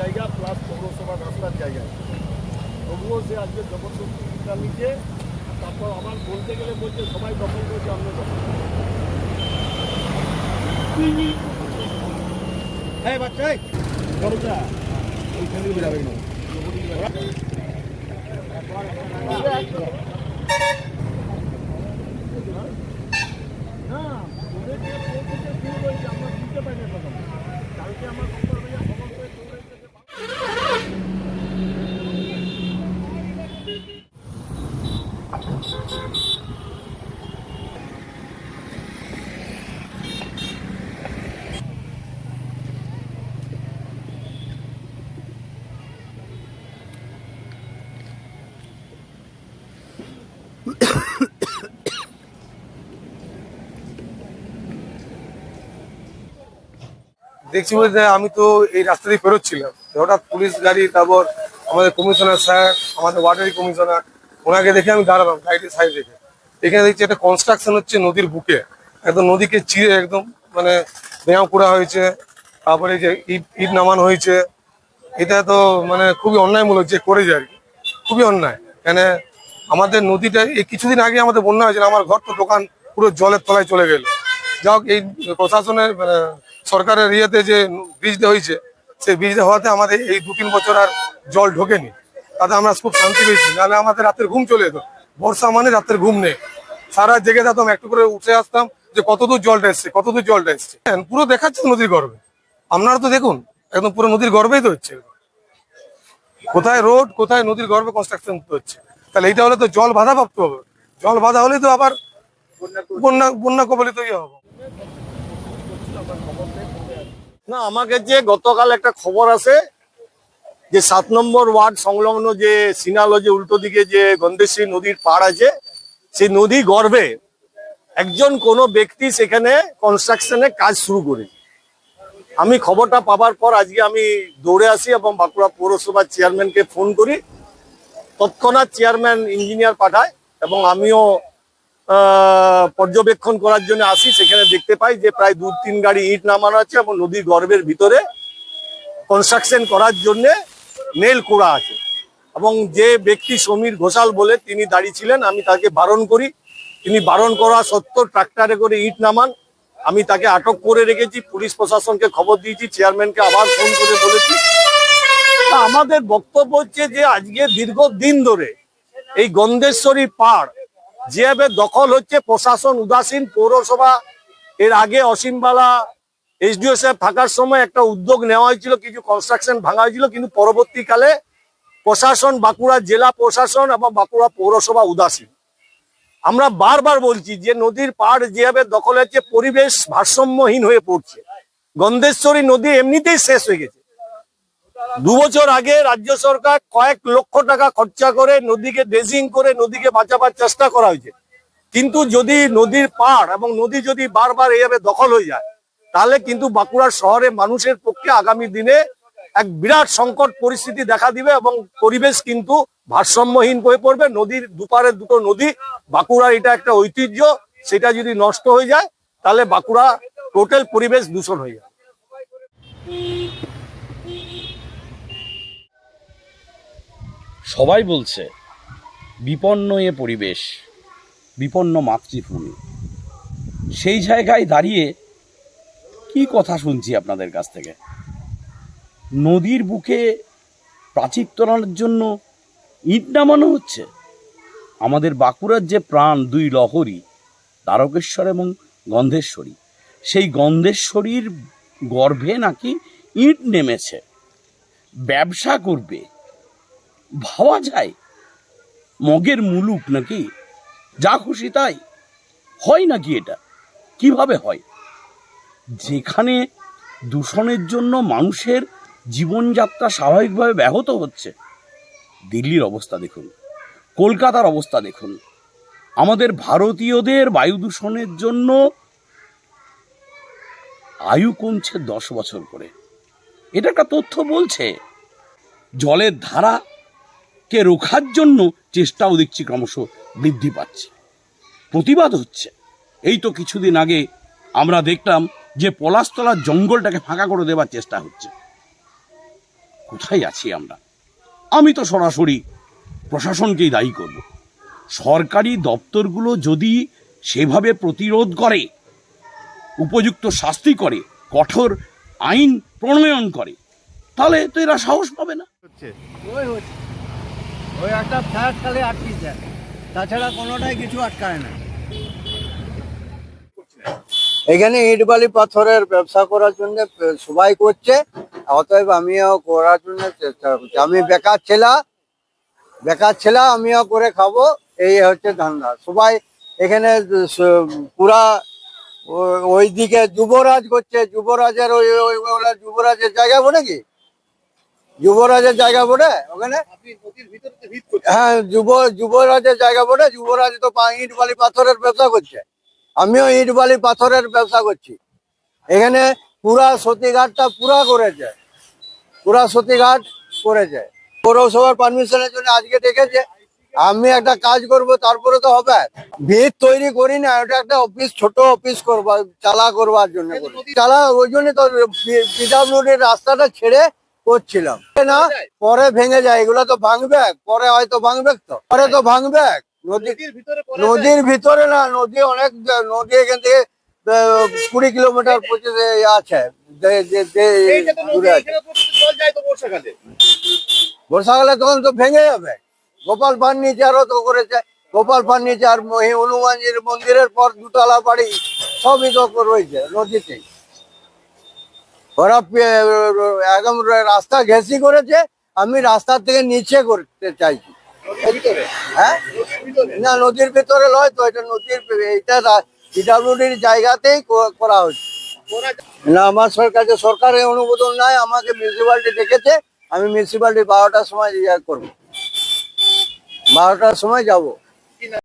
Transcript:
জায়গা প্লাস পৌরসভা রাস্তার জায়গা। তবুও সে আজকে জবরদস্তি ইটটা নিচ্ছে। তারপর আবার বলতে গেলে বলছে সবাই দখল করছে আমরা দখল হ্যাঁ বেরাবে না। আমরা বুঝতে পারি না কালকে আমার দেখছি বলতে আমি তো এই রাস্তা দিয়ে ফেরোচ্ছিলাম হঠাৎ পুলিশ গাড়ি, তারপর আমাদের কমিশনার স্যার, আমাদের ওয়ার্ডারি কমিশনার, ওনাকে দেখে আমি দাঁড়ালাম গাড়িটির সাইড দেখে। এখানে দেখছি একটা কনস্ট্রাকশন হচ্ছে নদীর বুকে। একদম নদীকে চিরে একদম মানে ব্যায়াম করা হয়েছে। তারপরে যে ইট ইট নামানো হয়েছে। এটা তো মানে খুবই অন্যায়মূলক যে করে যায় আর কি। খুবই অন্যায়। কেন আমাদের নদীটা, এই কিছুদিন আগে আমাদের বন্যা হয়েছিল, আমার ঘর তো দোকান পুরো জলের তলায় চলে গেল। যাই হোক, এই প্রশাসনের মানে সরকারের ইয়েতে যে ব্রিজটা হয়েছে, সেই ব্রিজটা হওয়াতে আমাদের এই দু তিন বছর আর জল ঢোকেনি। তাতে আমরা খুব শান্তি পেয়েছি। নাহলে আমাদের রাতের ঘুম চলে যেত। বর্ষা মানে রাতের ঘুম নেই। সারা জেগে থাকতাম, একটু করে উঠে আসতাম যে কতদূর জলটা এসছে কতদূর জলটা এসছে। পুরো দেখাচ্ছে নদীর গর্বে। আপনারা তো দেখুন, একদম পুরো নদীর গর্বেই তো হচ্ছে। কোথায় রোড, কোথায় নদীর গর্ভে কনস্ট্রাকশন হচ্ছে। তাহলে এইটা হলে তো জল বাধা প্রাপ্ত হবে। জল বাধা হলেই তো আবার বন্যা বন্যা কবলিত ইয়ে হবে। না, আমাকে যে গতকাল একটা খবর আছে যে সাত নম্বর ওয়ার্ড সংলগ্ন যে সিনালো যে উল্টো দিকে যে গন্ধেশ্বরী নদীর পাড় আছে, সেই নদী গর্ভে একজন কোনো ব্যক্তি সেখানে কনস্ট্রাকশনে কাজ শুরু করে। আমি খবরটা পাবার পর আজকে আমি দৌড়ে আসি এবং বাঁকুড়া পৌরসভার চেয়ারম্যানকে ফোন করি। তৎক্ষণাৎ চেয়ারম্যান ইঞ্জিনিয়ার পাঠায় এবং আমিও পর্যবেক্ষণ করার জন্য আসি, সেখানে দেখতে পাই যে প্রায় দু তিন গাড়ি ইট নামানো আছে এবং নদীর গর্ভের ভিতরে কনস্ট্রাকশন করার জন্য নেল কোড়া আছে। এবং যে ব্যক্তি সমীর ঘোষাল বলে, তিনি দাঁড়িয়ে ছিলেন, আমি তাকে বারণ করি। তিনি বারণ করা সত্ত্বেও ট্রাক্টরে করে ইট নামান। আমি তাকে আটক করে রেখেছি, পুলিশ প্রশাসনকে খবর দিয়েছি, চেয়ারম্যানকে আবার ফোন করে বলেছি। আমাদের বক্তব্য হচ্ছে যে আজকে দীর্ঘ দিন ধরে এই গন্ধেশ্বরী পাড় যেভাবে দখল হচ্ছে, প্রশাসন উদাসীন, পৌরসভা, এর আগে অসীমবালা এসডিও সাহেব থাকার সময় একটা উদ্যোগ নেওয়া হয়েছিল, কিছু কনস্ট্রাকশন ভাঙা হয়েছিল, কিন্তু পরবর্তীকালে প্রশাসন, বাঁকুড়া জেলা প্রশাসন এবং বাঁকুড়া পৌরসভা উদাসীন। আমরা বারবার বলছি যে নদীর পাড় যেভাবে দখল হচ্ছে, পরিবেশ ভারসাম্যহীন হয়ে পড়ছে। গন্ধেশ্বরী নদী এমনিতেই শেষ হয়ে গেছে। দু বছর আগে রাজ্য সরকার কয়েক লক্ষ টাকা খরচা করে নদীকে ড্রেজিং করে নদীকে বাঁচাবার চেষ্টা করা হয়েছে। কিন্তু যদি নদীর পাড় এবং নদী যদি বারবার এইভাবে দখল হয়ে যায়, তাহলে কিন্তু বাঁকুড়া শহরে মানুষের পক্ষে আগামী দিনে এক বিরাট সংকট পরিস্থিতি দেখা দিবে এবং পরিবেশ কিন্তু ভারসাম্যহীন হয়ে পড়বে। নদীর দুপারে দুটো নদী বাঁকুড়া এটা একটা ঐতিহ্য, সেটা যদি নষ্ট হয়ে যায়, তাহলে বাঁকুড়া টোটাল পরিবেশ দূষণ হয়ে যাবে। সবাই বলছে বিপন্ন এ পরিবেশ, বিপন্ন মাতৃভূমি। সেই জায়গায় দাঁড়িয়ে কি কথা শুনছি আপনাদের কাছ থেকে? নদীর বুকে প্রাচীর তোলার জন্য ইট নামানো হচ্ছে? আমাদের বাঁকুড়ার যে প্রাণ দুই লহরী তারকেশ্বর এবং গন্ধেশ্বরী, সেই গন্ধেশ্বরীর গর্ভে নাকি ইট নেমেছে। ব্যবসা করবে ভাবা যায়। মগের মুলুক নাকি? যা খুশি তাই। হয় নাকি এটা? কীভাবে হয়? যেখানে দূষণের জন্য মানুষের জীবনযাত্রা স্বাভাবিকভাবে ব্যাহত হচ্ছে, দিল্লির অবস্থা দেখুন, কলকাতার অবস্থা দেখুন। আমাদের ভারতীয়দের বায়ু দূষণের জন্য আয়ু কমছে দশ বছর করে। এটা একটা তথ্য বলছে। জলের ধারা কে রোখার জন্য চেষ্টাও দেখছি ক্রমশ বৃদ্ধি পাচ্ছে। প্রতিবাদ হচ্ছে। এই তো কিছুদিন আগে আমরা দেখলাম যে পলাশতলার জঙ্গলটাকে ফাঁকা করে দেওয়ার চেষ্টা হচ্ছে। কোথায় আছি আমরা? আমি তো সরাসরি প্রশাসনকেই দায়ী করব। সরকারি দপ্তরগুলো যদি সেভাবে প্রতিরোধ করে, উপযুক্ত শাস্তি করে, কঠোর আইন প্রণয়ন করে, তাহলে তো এরা সাহস পাবে না। হচ্ছে। ওই একটা ফ্ল্যাট খালি আটকে যায় তাছাড়া কোনোটাই কিছু আটকায় না। এখানে ইট বালি পাথরের ব্যবসা করার জন্য সবাই করছে। অতএব আমিও করার জন্য চেষ্টা করছি আমি বেকার ছেলা বেকার ছেলা, আমিও করে খাব। এই হচ্ছে ধান্দা। সবাই এখানে পুরা ওইদিকে যুবরাজ করছে। যুবরাজের ওই ওই যুবরাজের জায়গা বলে কি? যুবরাজের জায়গা বটে ওখানে হ্যাঁ যুব যুবরাজের জায়গা বটে যুবরাজ তো ইট বালি পাথরের ব্যবসা করছে আমিও ইট বালি পাথরের ব্যবসা করছি এখানে পুরা সতীঘাটটা পুরা করেছে পুরা সতীঘাট করেছে পৌরসভার পারমিশনের জন্য আজকে ডেকেছে আমি একটা কাজ করব তারপরে তো হবে ভিত তৈরি করি না ওটা একটা অফিস ছোট অফিস করবা চালা করবার জন্য চালা ওই জন্য তো পিডাব্লিউডির রাস্তাটা ছেড়ে করছিলাম। না পরে ভেঙে যায় এগুলো তো ভাঙবে পরে হয়তো ভাঙবে তো পরে তো ভাঙবে। নদী নদীর ভিতরে না নদী অনেক নদী এখান থেকে কুড়ি কিলোমিটার পঁচিশ আছে। দূরে। বর্ষাকালে? তখন তো ভেঙে যাবে। গোপাল ফার্নিচারও তো করেছে। গোপাল ফার্নিচার মহি হনুমানজির মন্দিরের পর দুতলা বাড়ি সবই তো রয়েছে নদীতে ওরা একদম রাস্তা ঘেঁষি করেছে, আমি রাস্তার থেকে নিচে করতে চাইছি। হ্যাঁ? না, নদীর ভিতরে নয় তো, এটা নদীর এটা জায়গাতেই করা হচ্ছে না, আমার সরকার সরকারের অনুমোদন নাই, আমাকে মিউনিসিপালিটি ডেকেছে, আমি মিউনিসিপালিটি বারোটার সময় করব। বারোটার সময় যাব।